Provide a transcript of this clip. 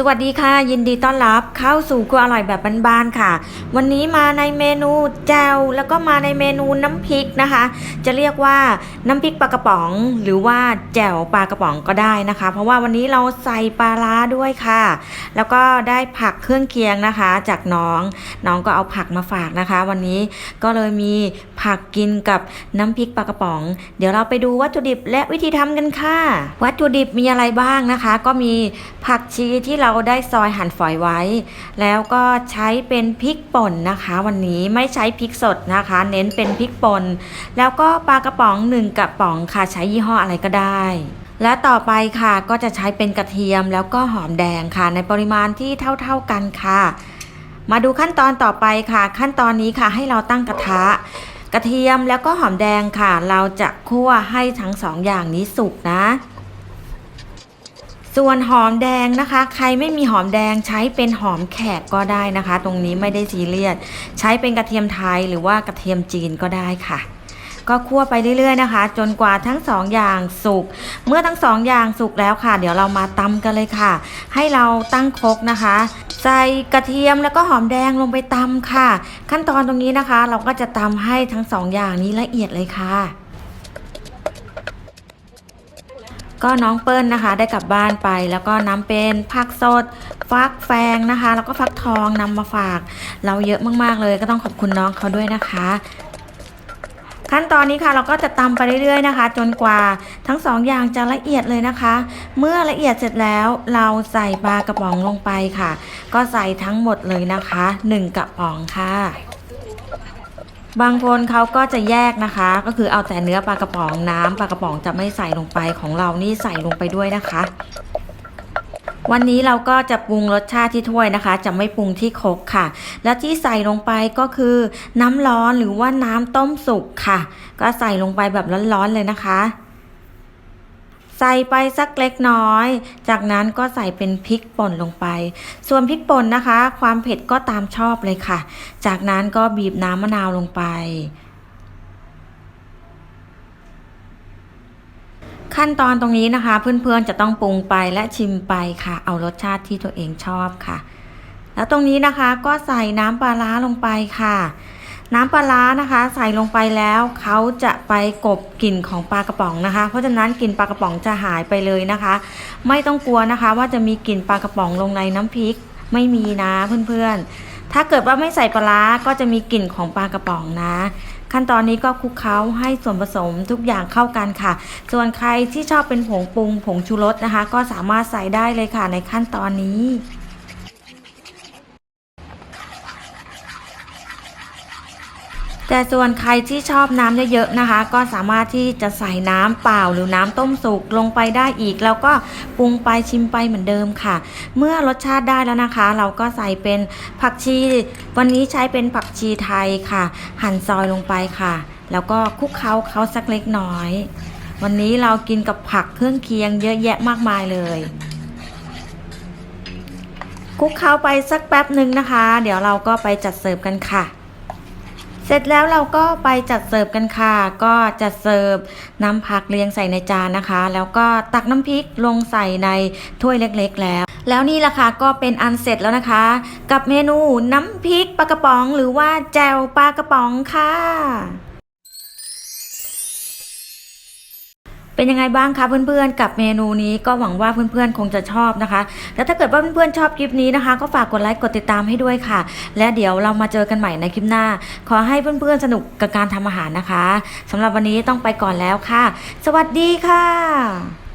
สวัสดีค่ะ ยินดีต้อนรับเข้าสู่ครัวอร่อยแบบบ้านๆค่ะ วันนี้มาในเมนูแจ่วแล้วก็มาในเมนูน้ำพริกนะคะ จะเรียกว่าน้ำพริกปลากระป๋อง หรือว่าแจ่วปลากระป๋องก็ได้นะคะ เพราะว่าวันนี้เราใส่ปลาร้าด้วยค่ะ แล้วก็ได้ผักเครื่องเคียงนะคะ จากน้องน้องก็เอาผักมาฝากนะคะ วันนี้ก็เลยมีผักกินกับน้ำพริกปลากระป๋อง เดี๋ยวเราไปดูวัตถุดิบและวิธีทำกันค่ะ วัตถุดิบมีอะไรบ้างนะคะ ก็มีผักชีที่เราราได้ซอยหั่นฝอยไว้ แล้วก็ใช้เป็นพริกป่นนะคะ วันนี้ไม่ใช้พริกสดนะคะ เน้นเป็นพริกป่นแล้วก็ปลากระป๋องหนึ่งกระป๋องค่ะใช้ยี่ห้ออะไรก็ได้และต่อไปค่ะก็จะใช้เป็นกระเทียมแล้วก็หอมแดงค่ะ ในปริมาณที่เท่าๆกันค่ะ มาดูขั้นตอนต่อไปค่ะ ขั้นตอนนี้ค่ะให้เราตั้งกระทะ กระเทียมแล้วก็หอมแดงค่ะ เราจะคั่วให้ทั้งสองอย่างนี้สุกนะ ส่วนหอมแดงนะคะ ใครไม่มีหอมแดงใช้เป็นหอมแขกก็ได้นะคะ ตรงนี้ไม่ได้ซีเรียสใช้เป็นกระเทียมไทยหรือว่ากระเทียมจีนก็ได้ค่ะก็คั่วไปเรื่อยๆนะคะ จนกว่าทั้งสองอย่างสุก เมื่อทั้งสองอย่างสุกแล้วค่ะ เดี๋ยวเรามาตำกันเลยค่ะ ให้เราตั้งครกนะคะ ใส่กระเทียมแล้วก็หอมแดงลงไปตำค่ะ ขั้นตอนตรงนี้นะคะ เราก็จะตำให้ทั้งสองอย่างนี้ละเอียดเลยค่ะ ก็น้องเปิ้ลนะคะ ได้กลับบ้านไป แล้วก็นำเป็นผักสด ฟักแฟงนะคะ แล้วก็ฟักทองนำมาฝาก เราเยอะมากๆเลย ก็ต้องขอบคุณน้องเขาด้วยนะคะ ขั้นตอนนี้ค่ะเราก็จะตำไปเรื่อยๆนะคะ จนกว่าทั้งสองอย่างจะละเอียดเลยนะคะ เมื่อละเอียดเสร็จแล้วเราใส่ปลากระป๋องลงไปค่ะ ก็ใส่ทั้งหมดเลยนะคะหนึ่งกระป๋องค่ะ บางคนเขาก็จะแยกนะคะ ก็คือเอาแต่เนื้อปลากระป๋องน้ำปลากระป๋องจะไม่ใส่ลงไปของเรานี่ใส่ลงไปด้วยนะคะ วันนี้เราก็จะปรุงรสชาติที่ถ้วยนะคะ จะไม่ปรุงที่ครกค่ะ และที่ใส่ลงไปก็คือ น้ำร้อนหรือว่าน้ำต้มสุกค่ะ ก็ใส่ลงไปแบบร้อนๆเลยนะคะ ใส่ไปสักเล็กน้อย จากนั้นก็ใส่เป็นพริกป่นลงไป ส่วนพริกป่นนะคะ ความเผ็ดก็ตามชอบเลยค่ะ จากนั้นก็บีบน้ำมะนาวลงไปขั้นตอนตรงนี้นะคะ เพื่อนๆจะต้องปรุงไปและชิมไปค่ะ เอารสชาติที่ตัวเองชอบค่ะ แล้วตรงนี้นะคะก็ใส่น้ำปลาร้าลงไปค่ะ น้ำปลาร้านะคะ ใส่ลงไปแล้วเขาจะไปกบกลิ่นของปลากระป๋องนะคะ เพราะฉะนั้นกลิ่นปลากระป๋องจะหายไปเลยนะคะ ไม่ต้องกลัวนะคะว่าจะมีกลิ่นปลากระป๋องลงในน้ำพริกไม่มีนะเพื่อนๆ ถ้าเกิดว่าไม่ใส่ปลาร้าก็จะมีกลิ่นของปลากระป๋องนะ ขั้นตอนนี้ก็คลุกเคล้าให้ส่วนผสมทุกอย่างเข้ากันค่ะ ส่วนใครที่ชอบเป็นผงปรุงผงชูรสนะคะ ก็สามารถใส่ได้เลยค่ะในขั้นตอนนี้ แต่ส่วนใครที่ชอบน้ำเยอะๆนะคะ ก็สามารถที่จะใส่น้ำเปล่าหรือน้ำต้มสุกลงไปได้อีก แล้วก็ปรุงไปชิมไปเหมือนเดิมค่ะ เมื่อรสชาติได้แล้วนะคะ เราก็ใส่เป็นผักชี วันนี้ใช้เป็นผักชีไทยค่ะ หั่นซอยลงไปค่ะ แล้วก็คลุกเคล้าเขาสักเล็กน้อย วันนี้เรากินกับผักเครื่องเคียงเยอะแยะมากมายเลยคลุกเคล้าไปสักแป๊บหนึ่งนะคะ เดี๋ยวเราก็ไปจัดเสิร์ฟกันค่ะ เสร็จแล้วเราก็ไปจัดเสิร์ฟกันค่ะ ก็จัดเสิร์ฟน้ำผักเรียงใส่ในจานนะคะ แล้วก็ตักน้ำพริกลงใส่ในถ้วยเล็กๆ แล้ว แล้วนี่ล่ะค่ะก็เป็นอันเสร็จแล้วนะคะ กับเมนูน้ำพริกปลากระป๋อง หรือว่าแจ่วปลากระป๋องค่ะ เป็นยังไงบ้างคะเพื่อนๆ กับเมนูนี้ก็หวังว่าเพื่อนๆ คงจะชอบนะคะ แล้วถ้าเกิดว่าเพื่อนๆ ชอบคลิปนี้นะคะ ก็ฝากกดไลค์กดติดตามให้ด้วยค่ะ และเดี๋ยวเรามาเจอกันใหม่ในคลิปหน้า ขอให้เพื่อนๆ สนุกกับการทำอาหารนะคะสำหรับวันนี้ต้องไปก่อนแล้วค่ะ สวัสดีค่ะ